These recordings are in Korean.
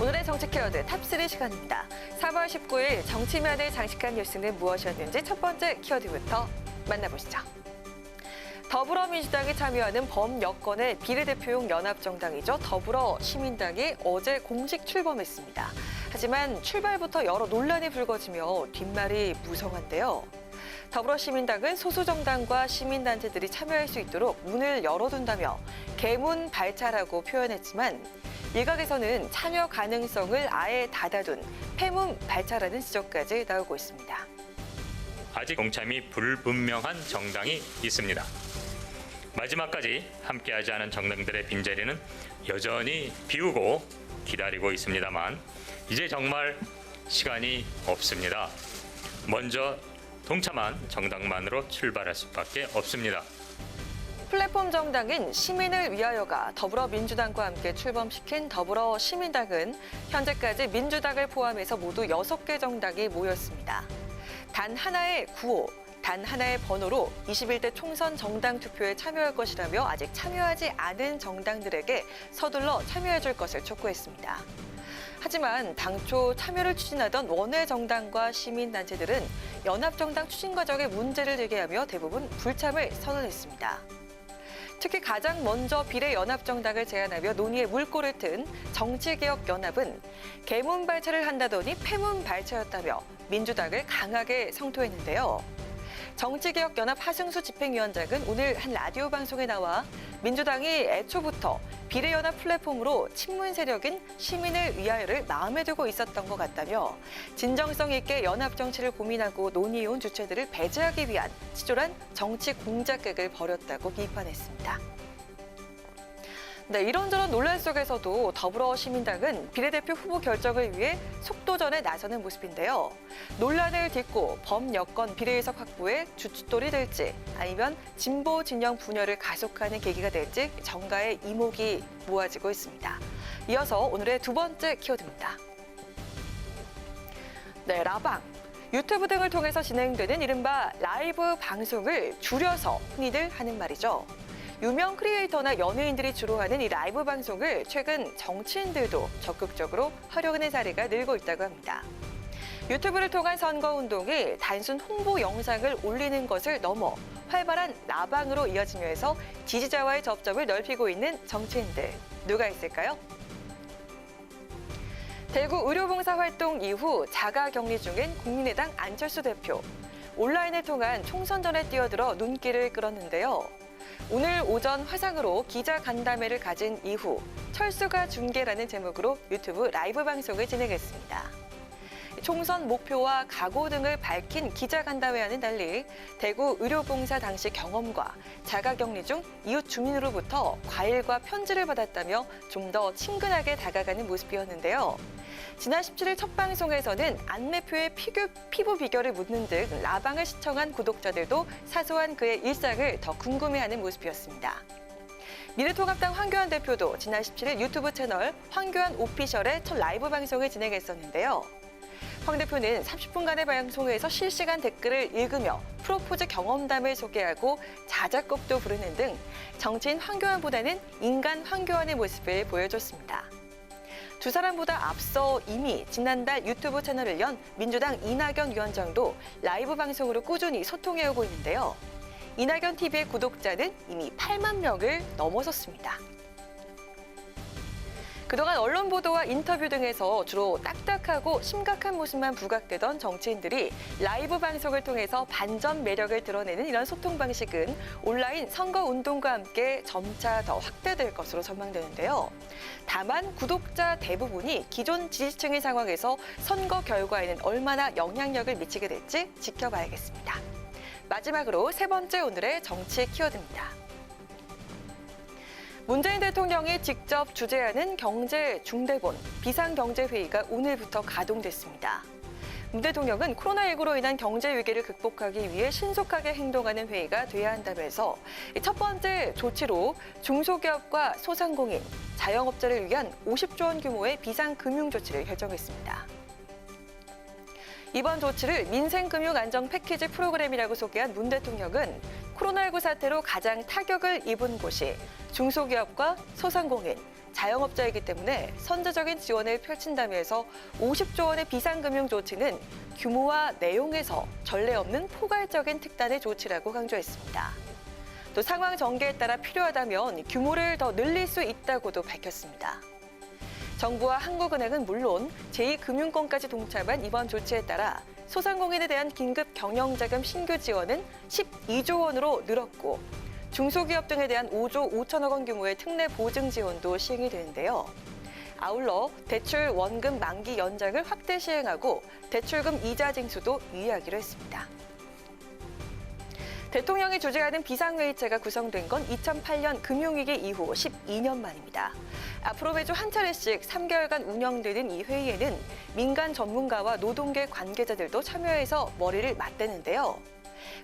오늘의 정치 키워드 탑3 시간입니다. 4월 19일 정치면을 장식한 뉴스는 무엇이었는지 첫 번째 키워드부터 만나보시죠. 더불어민주당이 참여하는 범여권의 비례대표용 연합정당이죠. 더불어 시민당이 어제 공식 출범했습니다. 하지만 출발부터 여러 논란이 불거지며 뒷말이 무성한데요. 더불어시민당은 소수정당과 시민단체들이 참여할 수 있도록 문을 열어둔다며 개문 발차라고 표현했지만 일각에서는 참여 가능성을 아예 닫아둔 폐문 발차라는 지적까지 나오고 있습니다. 아직 동참이 불분명한 정당이 있습니다. 마지막까지 함께하지 않은 정당들의 빈자리는 여전히 비우고 기다리고 있습니다만 이제 정말 시간이 없습니다. 먼저 동참한 정당만으로 출발할 수밖에 없습니다. 플랫폼 정당인 시민을 위하여가 더불어민주당과 함께 출범시킨 더불어 시민당은 현재까지 민주당을 포함해서 모두 6개 정당이 모였습니다. 단 하나의 구호, 단 하나의 번호로 21대 총선 정당 투표에 참여할 것이라며 아직 참여하지 않은 정당들에게 서둘러 참여해 줄 것을 촉구했습니다. 하지만 당초 참여를 추진하던 원외 정당과 시민단체들은 연합정당 추진 과정에 문제를 제기하며 대부분 불참을 선언했습니다. 특히 가장 먼저 비례연합정당을 제안하며 논의의 물꼬를 튼 정치개혁연합은 개문 발차를 한다더니 폐문 발차였다며 민주당을 강하게 성토했는데요. 정치개혁연합 하승수 집행위원장은 오늘 한 라디오 방송에 나와 민주당이 애초부터 비례연합 플랫폼으로 친문 세력인 시민을 위하여를 마음에 두고 있었던 것 같다며 진정성 있게 연합 정치를 고민하고 논의해온 주체들을 배제하기 위한 치졸한 정치 공작극을 벌였다고 비판했습니다. 네, 이런저런 논란 속에서도 더불어시민당은 비례대표 후보 결정을 위해 속도전에 나서는 모습인데요. 논란을 딛고 범여권 비례의석 확보에 주춧돌이 될지 아니면 진보 진영 분열을 가속하는 계기가 될지 정가의 이목이 모아지고 있습니다. 이어서 오늘의 두 번째 키워드입니다. 네, 라방. 유튜브 등을 통해서 진행되는 이른바 라이브 방송을 줄여서 흔히들 하는 말이죠. 유명 크리에이터나 연예인들이 주로 하는 이 라이브 방송을 최근 정치인들도 적극적으로 활용하는 사례가 늘고 있다고 합니다. 유튜브를 통한 선거운동이 단순 홍보 영상을 올리는 것을 넘어 활발한 라방으로 이어지면서 지지자와의 접점을 넓히고 있는 정치인들 누가 있을까요? 대구 의료봉사 활동 이후 자가 격리 중인 국민의당 안철수 대표. 온라인을 통한 총선 전에 뛰어들어 눈길을 끌었는데요. 오늘 오전 화상으로 기자 간담회를 가진 이후 철수가 중계라는 제목으로 유튜브 라이브 방송을 진행했습니다. 총선 목표와 각오 등을 밝힌 기자 간담회와는 달리 대구 의료봉사 당시 경험과 자가격리 중 이웃 주민으로부터 과일과 편지를 받았다며 좀 더 친근하게 다가가는 모습이었는데요. 지난 17일 첫 방송에서는 안내표의 피규, 피부 비결을 묻는 등 라방을 시청한 구독자들도 사소한 그의 일상을 더 궁금해하는 모습이었습니다. 미래통합당 황교안 대표도 지난 17일 유튜브 채널 황교안 오피셜의 첫 라이브 방송을 진행했었는데요. 황 대표는 30분간의 방송에서 실시간 댓글을 읽으며 프로포즈 경험담을 소개하고 자작곡도 부르는 등 정치인 황교안보다는 인간 황교안의 모습을 보여줬습니다. 두 사람보다 앞서 이미 지난달 유튜브 채널을 연 민주당 이낙연 위원장도 라이브 방송으로 꾸준히 소통해오고 있는데요. 이낙연 TV의 구독자는 이미 8만 명을 넘어섰습니다. 그동안 언론 보도와 인터뷰 등에서 주로 딱 딱하고 심각한 모습만 부각되던 정치인들이 라이브 방송을 통해서 반전 매력을 드러내는 이런 소통 방식은 온라인 선거 운동과 함께 점차 더 확대될 것으로 전망되는데요. 다만 구독자 대부분이 기존 지지층의 상황에서 선거 결과에는 얼마나 영향력을 미치게 될지 지켜봐야겠습니다. 마지막으로 세 번째 오늘의 정치 키워드입니다. 문재인 대통령이 직접 주재하는 경제 중대본 비상경제회의가 오늘부터 가동됐습니다. 문 대통령은 코로나19로 인한 경제 위기를 극복하기 위해 신속하게 행동하는 회의가 돼야 한다면서 첫 번째 조치로 중소기업과 소상공인, 자영업자를 위한 50조 원 규모의 비상금융 조치를 결정했습니다. 이번 조치를 민생금융 안정 패키지 프로그램이라고 소개한 문 대통령은 코로나19 사태로 가장 타격을 입은 곳이 중소기업과 소상공인, 자영업자이기 때문에 선제적인 지원을 펼친다면서 50조 원의 비상금융 조치는 규모와 내용에서 전례 없는 포괄적인 특단의 조치라고 강조했습니다. 또 상황 전개에 따라 필요하다면 규모를 더 늘릴 수 있다고도 밝혔습니다. 정부와 한국은행은 물론 제2금융권까지 동참한 이번 조치에 따라 소상공인에 대한 긴급 경영자금 신규 지원은 12조 원으로 늘었고 중소기업 등에 대한 5조 5천억 원 규모의 특례 보증 지원도 시행이 되는데요. 아울러 대출 원금 만기 연장을 확대 시행하고 대출금 이자 징수도 유예하기로 했습니다. 대통령이 주재하는 비상회의체가 구성된 건 2008년 금융위기 이후 12년 만입니다. 앞으로 매주 한 차례씩 3개월간 운영되는 이 회의에는 민간 전문가와 노동계 관계자들도 참여해서 머리를 맞대는데요.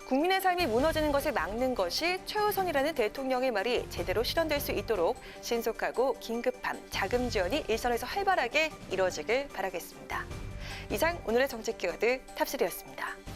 국민의 삶이 무너지는 것을 막는 것이 최우선이라는 대통령의 말이 제대로 실현될 수 있도록 신속하고 긴급한 자금 지원이 일선에서 활발하게 이뤄지길 바라겠습니다. 이상 오늘의 정책 키워드 탑3였습니다.